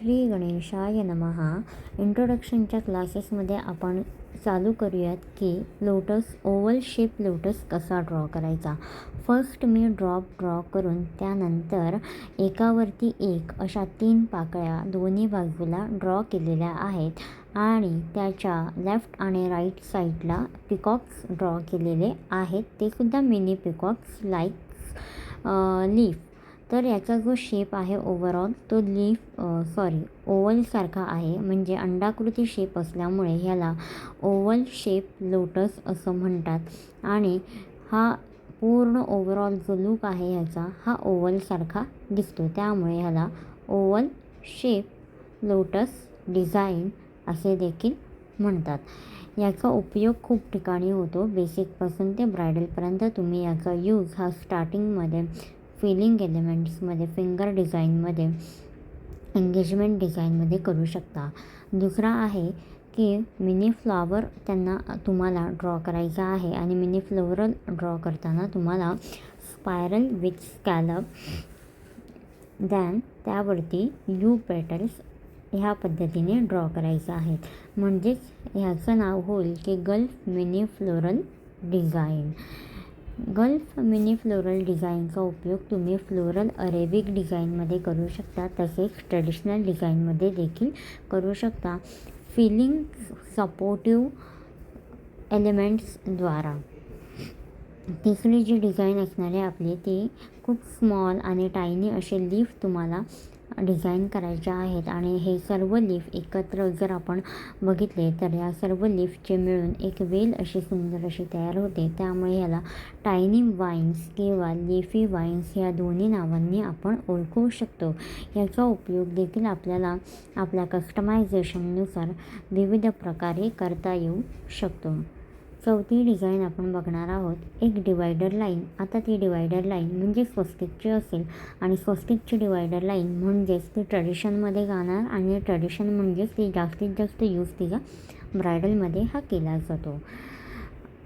श्री गणेशाय नमहा इंट्रोडक्शनच्या क्लासेसमध्ये आपण चालू करूयात की लोटस ओवल शेप लोटस कसा ड्रॉ करायचा? फर्स्ट मी ड्रॉप ड्रॉ करून त्यानंतर एकावरती एक अशा तीन पाकळ्या दोन्ही बाजूला ड्रॉ केलेल्या आहेत आणि त्याच्या लेफ्ट आणि राईट साईडला पिकॉक्स ड्रॉ केलेले आहेत. ते सुद्धा मिनी पिकॉक्स लाईक लीफ तर याचा जो शेप आहे ओवरऑल तो लीफ सॉरी ओवलसारखा आहे. म्हणजे अंडाकृती शेप असल्यामुळे ह्याला ओवल शेप लोटस असं म्हणतात. आणि हा पूर्ण ओवरऑल जो लूक आहे ह्याचा हा ओवलसारखा दिसतो. त्यामुळे ह्याला ओवल शेप लोटस डिझाईन असे देखील म्हणतात. याचा उपयोग खूप ठिकाणी होतो. बेसिकपासून ते ब्रायडलपर्यंत तुम्ही याचा यूज हा स्टार्टिंगमध्ये फिलिंग एलिमेंट्समध्ये फिंगर डिझाईनमध्ये एंगेजमेंट डिझाईनमध्ये करू शकता. दुसरा आहे की मिनी फ्लॉवर त्यांना तुम्हाला ड्रॉ करायचा आहे आणि मिनी फ्लोरल ड्रॉ करताना तुम्हाला स्पायरल विथ स्कॅलप दॅन त्यावरती यू पेटल्स ह्या पद्धतीने ड्रॉ करायचं आहे. म्हणजेच ह्याचं नाव होईल की gulf mini floral design gulf mini floral डिझाईनचा उपयोग तुम्ही फ्लोरल अरेबिक डिझाईनमध्ये करू शकता तसेच ट्रेडिशनल डिझाईनमध्ये देखील करू शकता. फिलिंग सपोर्टिव्ह एलिमेंट्सद्वारा तिसरी जी डिझाईन असणार आहे आपली ती खूप स्मॉल आणि टायनी असे लीफ तुम्हाला डिझाईन करायच्या आहेत आणि हे सर्व लीफ एकत्र जर आपण बघितले तर या सर्व लीफचे मिळून एक वेल अशी सुंदर अशी तयार होते. त्यामुळे ह्याला टायनी वाईन्स किंवा लिफी वाईन्स या दोन्ही नावांनी आपण ओळखू शकतो. याचा उपयोग देखील आपल्याला आपल्या कस्टमायझेशननुसार विविध प्रकारे करता येऊ शकतो. चौथी डिझाईन आपण बघणार आहोत. एक डिवायडर लाईन आता ती डिवायडर लाईन म्हणजे स्वस्तिकची असेल. आणि स्वस्तिकची डिवायडर लाईन म्हणजेच ती ट्रेडिशनमध्ये जाणार आणि ट्रेडिशन म्हणजेच ती जास्तीत जास्त यूज तिचा ब्रायडलमध्ये हा केला जातो.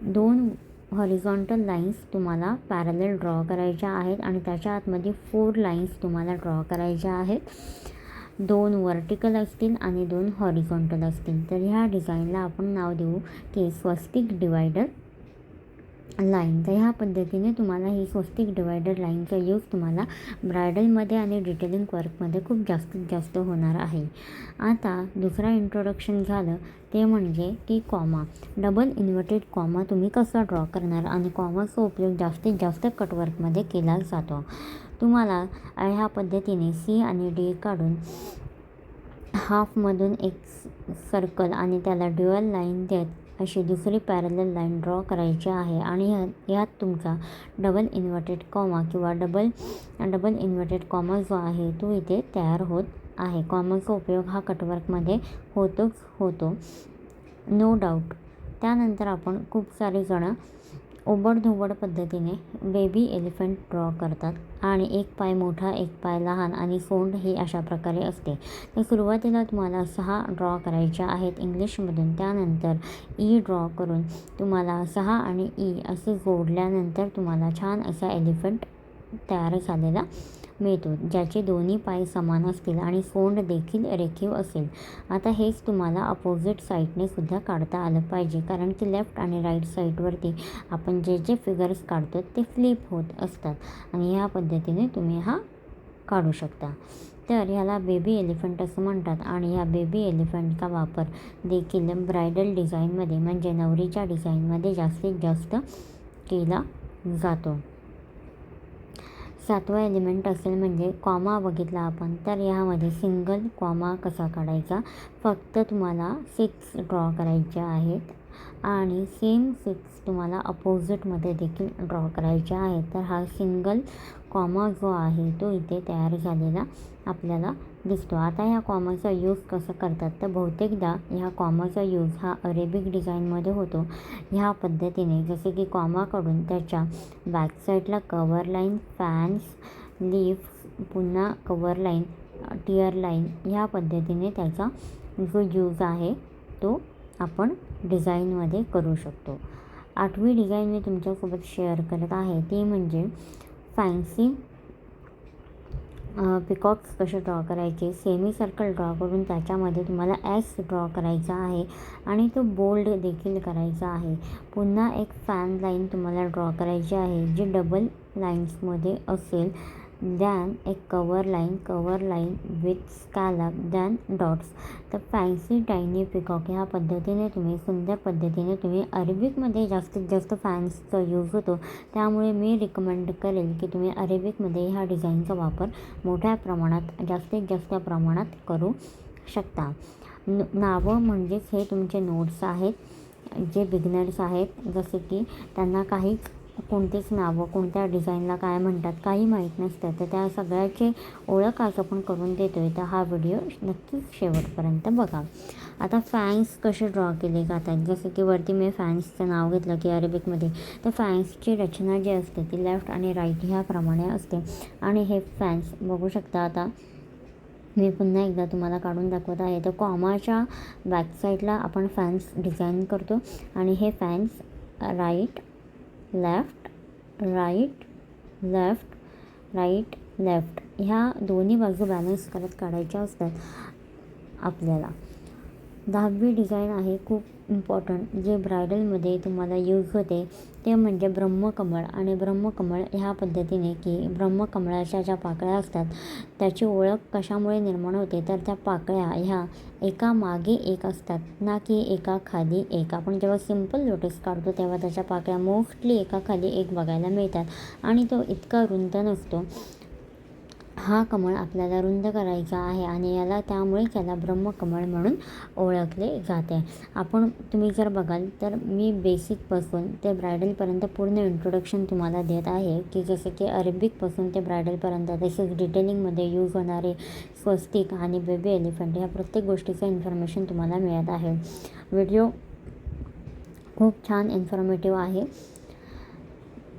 दोन हॉरिझॉन्टल लाईन्स तुम्हाला पॅरलल ड्रॉ करायच्या आहेत आणि त्याच्या आतमध्ये फोर लाईन्स तुम्हाला ड्रॉ करायच्या आहेत. दोन वर्टिकल असतील आणि दोन हॉरिझॉन्टल असतील. तर ह्या डिझाईनला आपण नाव देऊ की स्वस्तिक डिवायडर लाईन तर ह्या पद्धतीने तुम्हाला ही स्वस्तिक डिवायडर लाईनचा यूज तुम्हाला ब्रायडलमध्ये आणि डिटेलिंग वर्कमध्ये खूप जास्तीत जास्त होणार आहे. आता दुसरा इंट्रोडक्शन झालं ते म्हणजे की कॉमा डबल इन्व्हर्टेड कॉमा तुम्ही कसा ड्रॉ करणार? आणि कॉमाचा उपयोग जास्तीत जास्त कटवर्कमध्ये केला जातो. तुम्हाला ह्या पद्धतीने सी आणि डी काढून हाफमधून एक सर्कल आणि त्याला ड्युअल लाईन देत अशी दुसरी पॅरलल लाईन ड्रॉ करायची आहे. आणि ह्या ह्यात तुमचा डबल इन्व्हर्टेड कॉमा किंवा डबल डबल इन्व्हर्टेड कॉमा जो आहे तो इथे तयार होत आहे. कॉमाचा उपयोग हा कटवर्कमध्ये होतोच होतो. नो डाऊट त्यानंतर आपण खूप सारे जणं ओबडधोबड पद्धतीने बेबी एलिफंट ड्रॉ करतात आणि एक पाय मोठा एक पाय लहान आणि सोंड ही अशा प्रकारे असते. तर सुरुवातीला तुम्हाला सहा ड्रॉ करायच्या आहेत इंग्लिशमधून. त्यानंतर e ई ड्रॉ करून तुम्हाला सहा आणि ई असे जोडल्यानंतर तुम्हाला छान असा एलिफंट तयार झालेला मिळतो ज्याचे दोन्ही पाय समान असतील आणि सोंड देखील रेखीव असेल. आता हेच तुम्हाला अपोजिट साईडने सुद्धा काढता आलं पाहिजे कारण की लेफ्ट आणि राईट साईडवरती आपण जे जे फिगर्स काढतो ते फ्लिप होत असतात आणि ह्या पद्धतीने तुम्ही हा काढू शकता. तर ह्याला बेबी एलिफंट असं म्हणतात आणि ह्या बेबी एलिफंटचा वापर देखील ब्रायडल डिझाईनमध्ये म्हणजे नवरीच्या डिझाईनमध्ये जास्तीत जास्त केला जातो. सातवा एलिमेंट असेल म्हणजे कॉमा बघितला आपण तर ह्यामध्ये सिंगल कॉमा कसा काढायचा? फक्त तुम्हाला सिक्स ड्रॉ करायच्या आहेत. आणि सेम सिक्स तुम्हाला अपोजिटमध्ये देखील ड्रॉ करायचे आहे. तर हा सिंगल कॉमा जो आहे तो इथे तयार झालेला आपल्याला दिसतो. आता ह्या कॉमाचा यूज कसं करतात? तर बहुतेकदा ह्या कॉमाचा यूज हा अरेबिक डिझाईनमध्ये होतो. ह्या पद्धतीने जसे की कॉमाकडून त्याच्या बॅकसाईडला कवर लाईन फॅन्स लीफ पुन्हा कवर लाईन टिअर लाईन ह्या पद्धतीने त्याचा जो यूज आहे तो आपण डिझाईनमध्ये करू शकतो. आठवी डिझाईन मी तुमच्यासोबत शेअर करत आहे. ती म्हणजे फॅन्सी पिकॉक्स कसे ड्रॉ करायचे सेमी सर्कल ड्रॉ करून त्याच्यामध्ये तुम्हाला एस ड्रॉ करायचा आहे आणि तो बोल्ड देखील करायचा आहे. पुन्हा एक फॅन लाईन तुम्हाला ड्रॉ करायची आहे जी डबल लाईन्समध्ये असेल. दॅन एक cover line cover line with scallop then dots तर फॅन्सी टायनी पिकॉक ह्या पद्धतीने तुम्ही सुंदर पद्धतीने तुम्ही अरेबिकमध्ये जास्तीत जास्त फॅन्सचा यूज होतो. त्यामुळे मी रिकमेंड करेल की तुम्ही अरेबिकमध्ये ह्या डिझाईनचा वापर मोठ्या प्रमाणात जास्तीत जास्त प्रमाणात करू शकता. न नावं म्हणजेच हे तुमचे नोट्स आहेत जे बिगनर्स आहेत जसे की त्यांना काहीच कोणतीच नावं कोणत्या डिझाईनला काय म्हणतात काही माहीत नसतं. तर त्या सगळ्याची ओळख आज आपण करून देतो आहे तर हा व्हिडिओ नक्कीच शेवटपर्यंत बघा. आता फॅन्स कसे ड्रॉ केले जातात? जसं की वरती मी फॅन्सचं नाव घेतलं की अरेबिकमध्ये. तर फॅन्सची रचना जी असते ती लेफ्ट आणि राईट ह्याप्रमाणे असते. आणि हे फॅन्स बघू शकता आता. मी पुन्हा एकदा तुम्हाला काढून दाखवत आहे. तर कॉमाच्या बॅकसाईडला आपण फॅन्स डिझाईन करतो. आणि हे fans right left right left right left. ह्या दोन्ही बाजू बॅलन्स करत काढायच्या असतात आपल्याला. दहावी डिझाईन आहे खूप इम्पॉर्टंट जे ब्रायडलमध्ये तुम्हाला यूज होते ते म्हणजे ब्रह्मकमळ. आणि ब्रह्मकमळ ह्या पद्धतीने की ब्रह्मकमळाच्या ज्या पाकळ्या असतात त्याची ओळख कशामुळे निर्माण होते तर त्या पाकळ्या ह्या एका मागे एक असतात. ना की एका खाली एक. आपण जेव्हा सिंपल लोटस काढतो तेव्हा त्याच्या पाकळ्या मोस्टली एका खाली एक बघायला मिळतात. आणि तो इतका रुंद नसतो. हा कमळ आपल्याला रुंद करायचा आहे आणि याला त्यामुळे त्याला ब्रह्मकमळ म्हणून ओळखले जाते. आपण तुम्ही जर बघाल तर मी बेसिकपासून ते ब्रायडलपर्यंत पूर्ण इंट्रोडक्शन तुम्हाला देत आहे की जसं की अरेबिकपासून ते ब्रायडलपर्यंत तसेच डिटेलिंगमध्ये यूज होणारे स्वस्तिक आणि बेबी एलिफंट ह्या प्रत्येक गोष्टीचं इन्फॉर्मेशन तुम्हाला मिळत आहे. व्हिडिओ खूप छान इन्फॉर्मेटिव्ह आहे.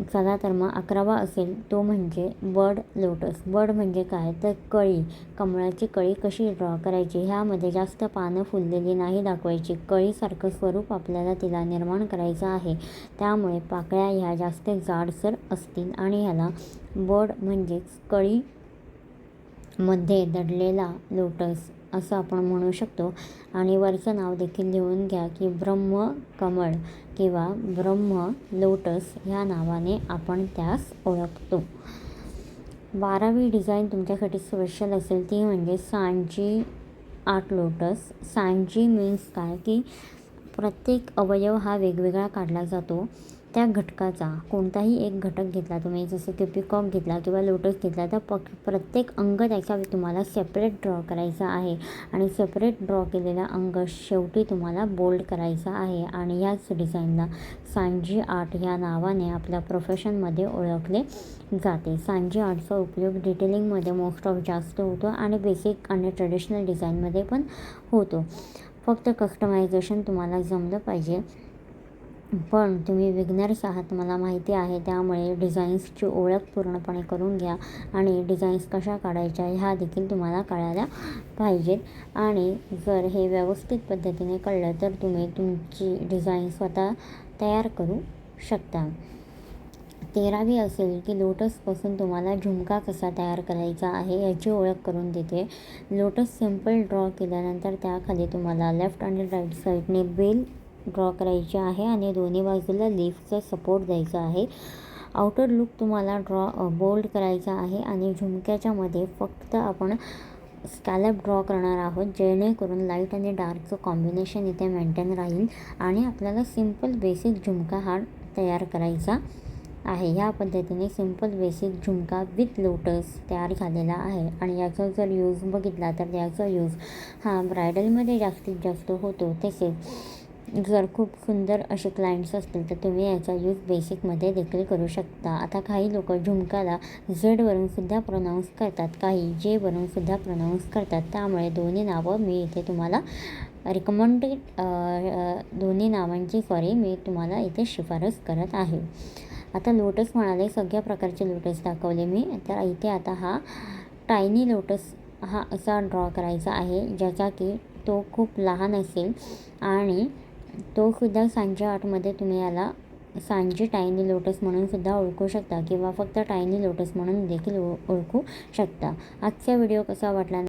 चला तर मग अकरावा असेल तो म्हणजे बर्ड लोटस. बर्ड म्हणजे काय? तर कळी. कमळाची कळी कशी ड्रॉ करायची? ह्यामध्ये जास्त पानं फुललेली नाही दाखवायची. कळीसारखं स्वरूप आपल्याला तिला निर्माण करायचं आहे. त्यामुळे पाकळ्या ह्या जास्त जाडसर असतील आणि ह्याला बर्ड म्हणजेच कळी मध्ये दडलेला लोटस असं आपण म्हणू शकतो. आणि वरचं नाव देखील लिहून घ्या की ब्रह्म कमळ किंवा ब्रह्म लोटस ह्या नावाने आपण त्यास ओळखतो. बारावी डिझाईन तुमच्यासाठी स्पेशल असेल ती म्हणजे Sanjhi art lotus. Sanchi means काय? की प्रत्येक अवयव हा वेगवेगळा काढला जातो. त्या घटकाचा कोणताही एक घटक घेतला तुम्ही जसं की पिकॉक घेतला किंवा लोटस घेतला तर पक प्रत्येक अंग त्याचा तुम्हाला सेपरेट ड्रॉ करायचा आहे. आणि सेपरेट ड्रॉ केलेला अंग शेवटी तुम्हाला बोल्ड करायचा आहे. आणि याच डिझाईनला सांजी आर्ट ह्या नावाने आपल्या प्रोफेशनमध्ये ओळखले जाते. सांजी आर्टचा उपयोग डिटेलिंगमध्ये मोस्ट ऑफ जास्त होतो आणि बेसिक आणि ट्रेडिशनल डिझाईनमध्ये पण होतो. फक्त कस्टमायझेशन तुम्हाला जमलं पाहिजे. पण तुम्ही विग्नर्स आहात मला माहिती आहे त्यामुळे डिझाईन्सची ओळख पूर्णपणे करून घ्या आणि डिझाईन्स कशा काढायच्या ह्या देखील तुम्हाला कळायला पाहिजेत. आणि जर हे व्यवस्थित पद्धतीने कळलं तर तुम्ही तुमची डिझाईन स्वतः तयार करू शकता. तेरावी असेल की लोटसपासून तुम्हाला झुमका कसा तयार करायचा आहे याची ओळख करून देते. लोटस सिंपल ड्रॉ केल्यानंतर त्याखाली तुम्हाला लेफ्ट आणि राईट साईडने बेल ड्रॉ करायची आहे आणि दोन्ही बाजूला लिफ्टचा सपोर्ट द्यायचा आहे. आउटर लुक तुम्हाला ड्रॉ बोल्ड करायचा आहे आणि झुमक्याच्यामध्ये फक्त आपण स्कॅलप ड्रॉ करणार आहोत जेणेकरून लाइट आणि डार्कचं कॉम्बिनेशन इथे मेंटेन राहील आणि आपल्याला सिंपल बेसिक झुमका हा तयार करायचा. आहे. ह्या पद्धतीने simple basic jhumka with lotus तयार झालेला आहे. आणि याचा जर यूज बघितला तर याचा यूज हा ब्रायडलमध्ये जास्तीत जास्त होतो. तसेच जर खूप सुंदर असे क्लायंट्स असतील तर तुम्ही याचा यूज बेसिकमध्ये देखील करू शकता. आता काही लोक झुमकाला झेडवरून सुद्धा प्रोनाऊन्स करतात. काही जेवरून सुद्धा प्रोनाऊन्स करतात. त्यामुळे दोन्ही नावं मी इथे तुम्हाला रिकमेंडेड दोन्ही नावांची सॉरी मी तुम्हाला इथे शिफारस करत आहे. आता लोटस म्हणाले सगळ्या प्रकारचे लोटस दाखवले मी. तर इथे आता हा टायनी लोटस हा असा ड्रॉ करायचा आहे ज्याचा की तो खूप लहान असेल. आणि तो सुद्धा सांच्या आर्टमध्ये तुम्ही याला सांजी टायनी लोटस म्हणून सुद्धा ओळखू शकता किंवा फक्त टायनी लोटस म्हणून देखील ओ ओळखू शकता. आजचा व्हिडिओ कसा वाटला?